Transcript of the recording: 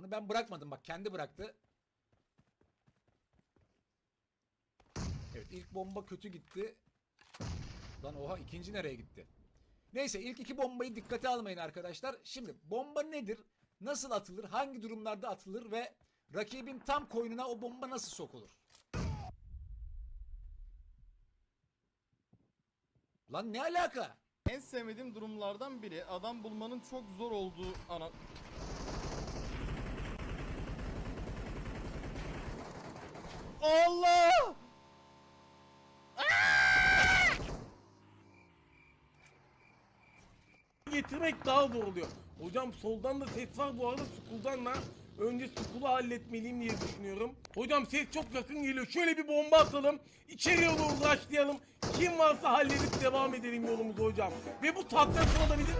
Onu ben bırakmadım bak kendi bıraktı. Evet ilk bomba kötü gitti. Lan oha ikinci nereye gitti? Neyse ilk iki bombayı dikkate almayın arkadaşlar. Şimdi bomba nedir? Nasıl atılır? Hangi durumlarda atılır ve rakibin tam koynuna o bomba nasıl sokulur? Lan ne alaka? En sevmediğim durumlardan biri adam bulmanın çok zor olduğu ana... Allah! getirmek daha zor oluyor. Hocam soldan da ses var bu arada Skull'dan da. Önce Skull'u halletmeliyim diye düşünüyorum. Hocam ses çok yakın geliyor. Şöyle bir bomba atalım. İçeriye doğru başlayalım. Kim varsa halledip devam edelim yolumuza hocam. Ve bu takla olabilir.